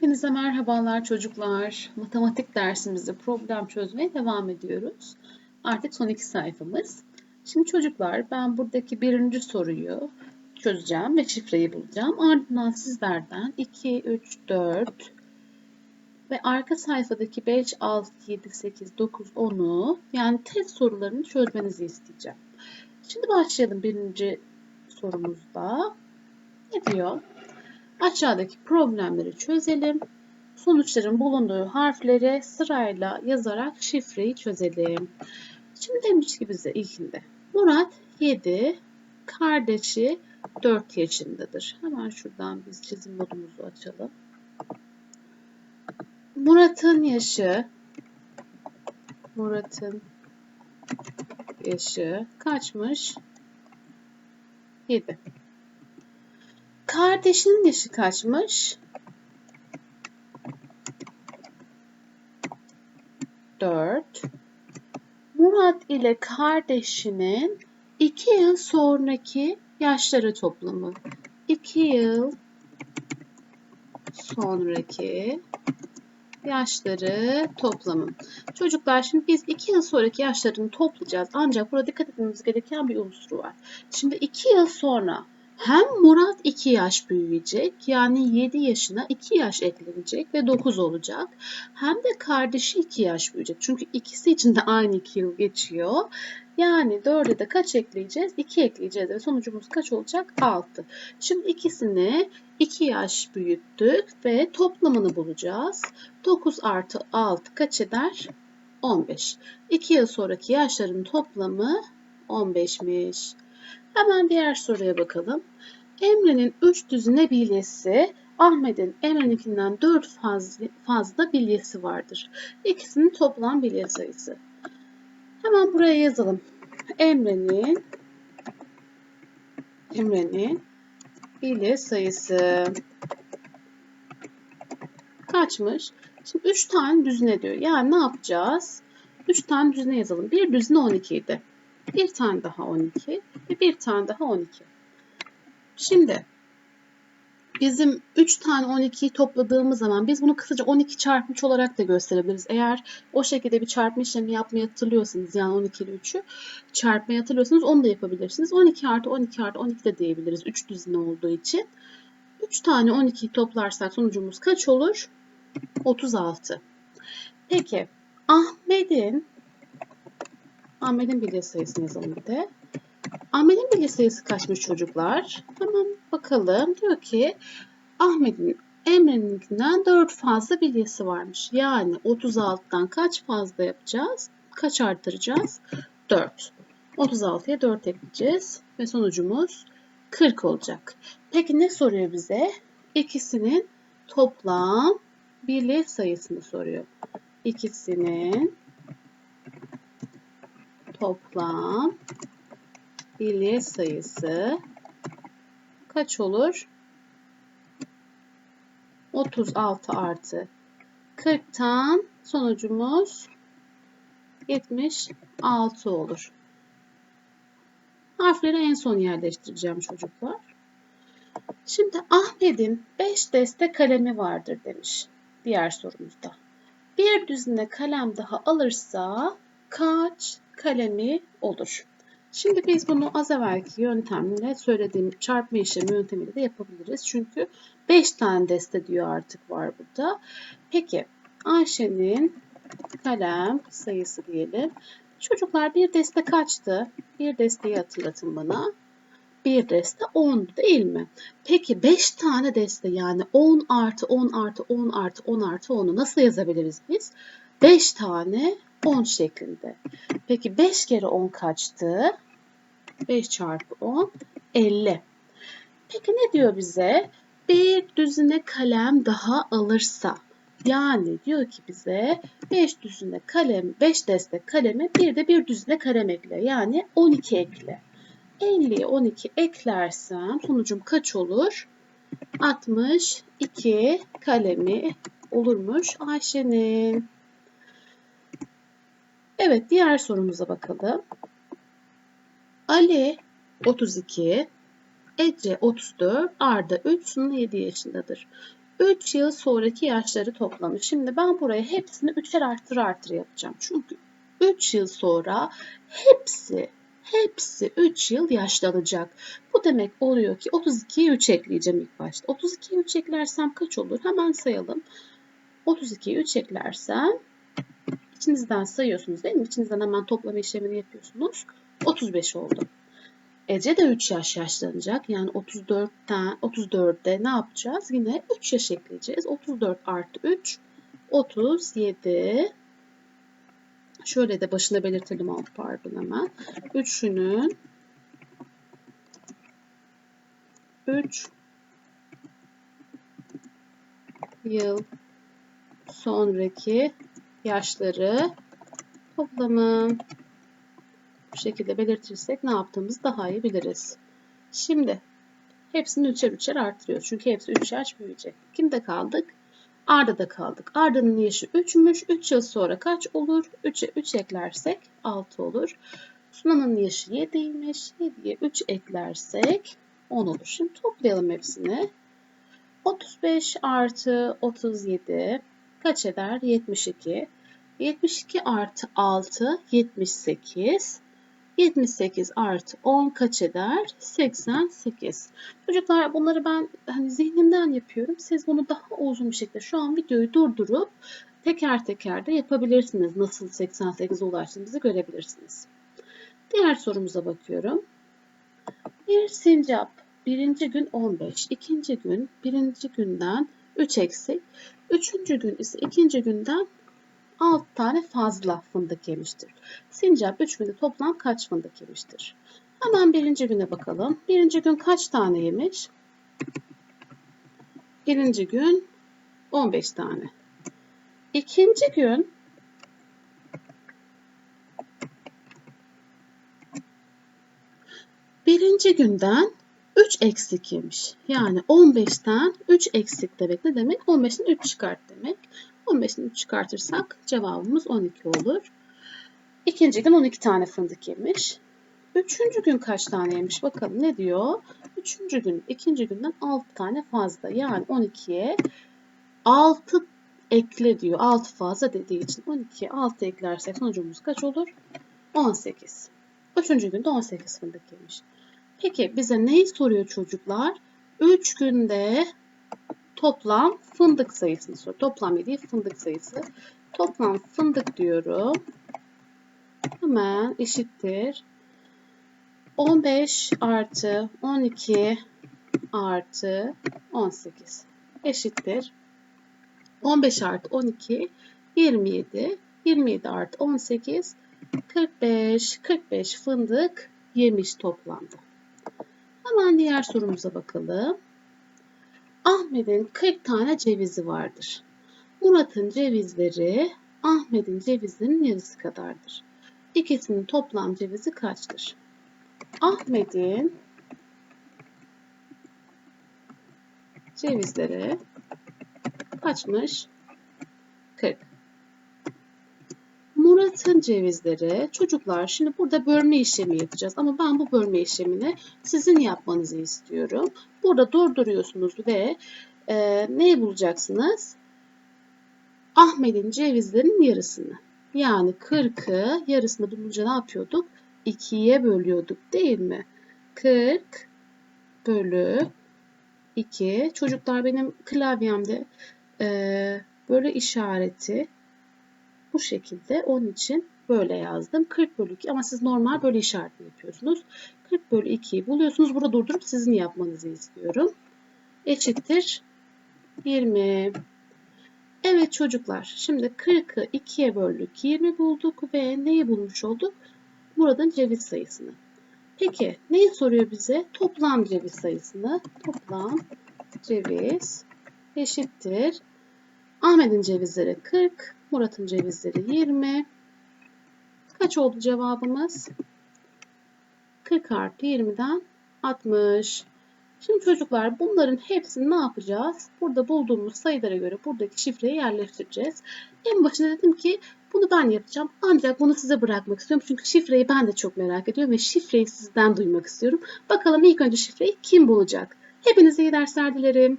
Hepinize merhabalar çocuklar. Matematik dersimizde problem çözmeye devam ediyoruz. Artık son iki sayfamız. Şimdi çocuklar ben buradaki birinci soruyu çözeceğim ve şifreyi bulacağım. Ardından sizlerden 2, 3, 4 ve arka sayfadaki 5, 6, 7, 8, 9, 10'u yani test sorularını çözmenizi isteyeceğim. Şimdi başlayalım birinci sorumuzda. Ne diyor? Aşağıdaki problemleri çözelim. Sonuçların bulunduğu harfleri sırayla yazarak şifreyi çözelim. Şimdi demiş ki bize ilkinde. Murat 7, kardeşi 4 yaşındadır. Hemen şuradan biz çizim modumuzu açalım. Murat'ın yaşı Murat'ın yaşı kaçmış? 7. Kardeşinin yaşı kaçmış? 4. Murat ile kardeşinin 2 yıl sonraki yaşları toplamı. 2 yıl sonraki yaşları toplamı. Çocuklar şimdi biz 2 yıl sonraki yaşlarını toplayacağız. Ancak burada dikkat etmemiz gereken bir unsur var. Şimdi 2 yıl sonra hem Murat 2 yaş büyüyecek yani 7 yaşına 2 yaş eklenecek ve 9 olacak. Hem de kardeşi 2 yaş büyüyecek. Çünkü ikisi için de aynı 2 yıl geçiyor. Yani 4'e de kaç ekleyeceğiz? 2 ekleyeceğiz ve sonucumuz kaç olacak? 6. Şimdi ikisini 2 yaş büyüttük ve toplamını bulacağız. 9 artı 6 kaç eder? 15. 2 yıl sonraki yaşların toplamı 15'miş. Hemen diğer soruya bakalım. Emre'nin 3 düzine bilyesi, Ahmet'in Emre'ninkinden 4 fazla, bilyesi vardır. İkisinin toplam bilye sayısı. Hemen buraya yazalım. Emre'nin Emre'nin bilye sayısı kaçmış? Şimdi 3 tane düzine diyor. Yani ne yapacağız? 3 tane düzine yazalım. Bir düzine 12 idi. Bir tane daha 12 ve bir tane daha 12. Şimdi bizim 3 tane 12'yi topladığımız zaman biz bunu kısaca 12 çarpmış olarak da gösterebiliriz. Eğer o şekilde bir çarpma işlemi yapmayı hatırlıyorsanız yani 12 ile 3'ü çarpmayı hatırlıyorsanız onu da yapabilirsiniz. 12 artı 12 artı 12 de diyebiliriz 3 düzine olduğu için. 3 tane 12'yi toplarsak sonucumuz kaç olur? 36. Peki Ahmet'in Ahmet'in bilye sayısını yazalım bir de. Ahmet'in bilye sayısı kaçmış çocuklar? Hemen bakalım. Diyor ki Ahmet'in Emre'ninkinden 4 fazla bilyesi varmış. Yani 36'dan kaç fazla yapacağız? Kaç artıracağız? 4. 36'ya 4 ekleyeceğiz ve sonucumuz 40 olacak. Peki ne soruyor bize? İkisinin toplam bilye sayısını soruyor. İkisinin toplam bilye sayısı kaç olur? 36 artı 40'tan sonucumuz 76 olur. Harfleri en son yerleştireceğim çocuklar. Şimdi Ahmet'in 5 deste kalemi vardır demiş diğer sorumuzda. Bir düzine kalem daha alırsa kaç kalemi olur? Şimdi biz bunu az evvelki yöntemle söylediğim çarpma işlemi yöntemiyle de yapabiliriz. Çünkü 5 tane deste diyor artık var burada. Peki Ayşe'nin kalem sayısı diyelim. Çocuklar bir deste kaçtı? Bir desteyi hatırlatın bana. Bir deste 10 değil mi? Peki 5 tane deste yani 10 artı 10 artı 10 artı 10 artı 10'u nasıl yazabiliriz biz? 5 tane 10 şeklinde. Peki 5 kere 10 kaçtı? 5 çarpı 10 50. Peki ne diyor bize? Bir düzine kalem daha alırsa yani diyor ki bize 5 düzine kalem, 5 deste kaleme bir de bir düzine kalem ekle. Yani 12 ekle. 50'ye 12 eklersem sonucum kaç olur? 62 kalemi olurmuş Ayşe'nin. Evet diğer sorumuza bakalım. Ali 32, Ece 34, Arda 3, Sunu 7 yaşındadır. 3 yıl sonraki yaşları toplamı. Şimdi ben buraya hepsini üçer artır artır yapacağım. Çünkü 3 yıl sonra hepsi hepsi 3 yıl yaşlanacak. Bu demek oluyor ki 32'ye 3 ekleyeceğim ilk başta. 32'ye 3 eklersem kaç olur? Hemen sayalım. 32'ye 3 eklersem içinizden sayıyorsunuz değil mi? İçinizden hemen toplama işlemini yapıyorsunuz. 35 oldu. Ece de 3 yaş yaşlanacak. Yani 34'ten 34'te ne yapacağız? Yine 3 yaş ekleyeceğiz. 34 artı 3 37 Şöyle de başına belirtelim alt pardon hemen. 3'ünün 3 yıl sonraki yaşları toplamı bu şekilde belirtirsek ne yaptığımızı daha iyi biliriz. Şimdi hepsini üçer üçer artırıyoruz. Çünkü hepsi 3 yaş büyüyecek. Kimde kaldık? Arda'da kaldık. Arda'nın yaşı 3'müş. 3 yıl sonra kaç olur? 3'e 3 eklersek 6 olur. Sunan'ın yaşı 7'ymiş. 7'ye 3 eklersek 10 olur. Şimdi toplayalım hepsini. 35 artı 37 kaç eder? 72. 72 artı 6 78. 78 artı 10 kaç eder? 88. Çocuklar bunları ben hani zihnimden yapıyorum. Siz bunu daha uzun bir şekilde şu an videoyu durdurup teker teker de yapabilirsiniz. Nasıl 88'e ulaştığınızı görebilirsiniz. Diğer sorumuza bakıyorum. Bir sincap birinci gün 15, ikinci gün birinci günden 3 eksik, üçüncü gün ise ikinci günden 6 tane fazla fındık yemiştir. Sincap 3 günde toplam kaç fındık yemiştir? Hemen birinci güne bakalım. Birinci gün kaç tane yemiş? Birinci gün 15 tane. İkinci gün birinci günden 3 eksik yemiş. Yani 15'ten 3 eksik demek ne demek? 15'ten 3 çıkart demek. 15'ten 3 çıkartırsak cevabımız 12 olur. İkinci gün 12 tane fındık yemiş. Üçüncü gün kaç tane yemiş bakalım ne diyor? Üçüncü gün ikinci günden 6 tane fazla. Yani 12'ye 6 ekle diyor. 6 fazla dediği için 12'ye 6 eklersek sonucumuz kaç olur? 18. Üçüncü günde 18 fındık yemiş. Peki bize neyi soruyor çocuklar? 3 günde toplam fındık sayısını soruyor. Toplam yediği fındık sayısı. Toplam fındık diyorum. Hemen eşittir. 15 artı 12 artı 18 eşittir. 15 artı 12 27. 27 artı 18 45. 45 fındık yemiş toplamda. Hemen diğer sorumuza bakalım. Ahmet'in 40 tane cevizi vardır. Murat'ın cevizleri Ahmet'in cevizinin yarısı kadardır. İkisinin toplam cevizi kaçtır? Ahmet'in cevizleri kaçmış? 40. Murat'ın cevizleri, çocuklar şimdi burada bölme işlemi yapacağız ama ben bu bölme işlemini sizin yapmanızı istiyorum. Burada durduruyorsunuz ve e, neyi bulacaksınız? Ahmet'in cevizlerinin yarısını. Yani 40'ı yarısını bulunca ne yapıyorduk? 2'ye bölüyorduk değil mi? 40 bölü 2. Çocuklar benim klavyemde e, böyle işareti bu şekilde. Onun için böyle yazdım. 40 bölü 2 ama siz normal böyle işaretli yapıyorsunuz. 40 bölü 2'yi buluyorsunuz. Burada durdurup sizin yapmanızı istiyorum. Eşittir 20. Evet çocuklar şimdi 40'ı 2'ye böldük 20 bulduk ve neyi bulmuş olduk? Murat'ın ceviz sayısını. Peki neyi soruyor bize? Toplam ceviz sayısını. Toplam ceviz eşittir. Ahmet'in cevizleri 40, Murat'ın cevizleri 20. Kaç oldu cevabımız? 40 artı 20'den 60. Şimdi çocuklar bunların hepsini ne yapacağız? Burada bulduğumuz sayılara göre buradaki şifreyi yerleştireceğiz. En başında dedim ki bunu ben yapacağım. Ancak bunu size bırakmak istiyorum. Çünkü şifreyi ben de çok merak ediyorum ve şifreyi sizden duymak istiyorum. Bakalım ilk önce şifreyi kim bulacak? Hepinize iyi dersler dilerim.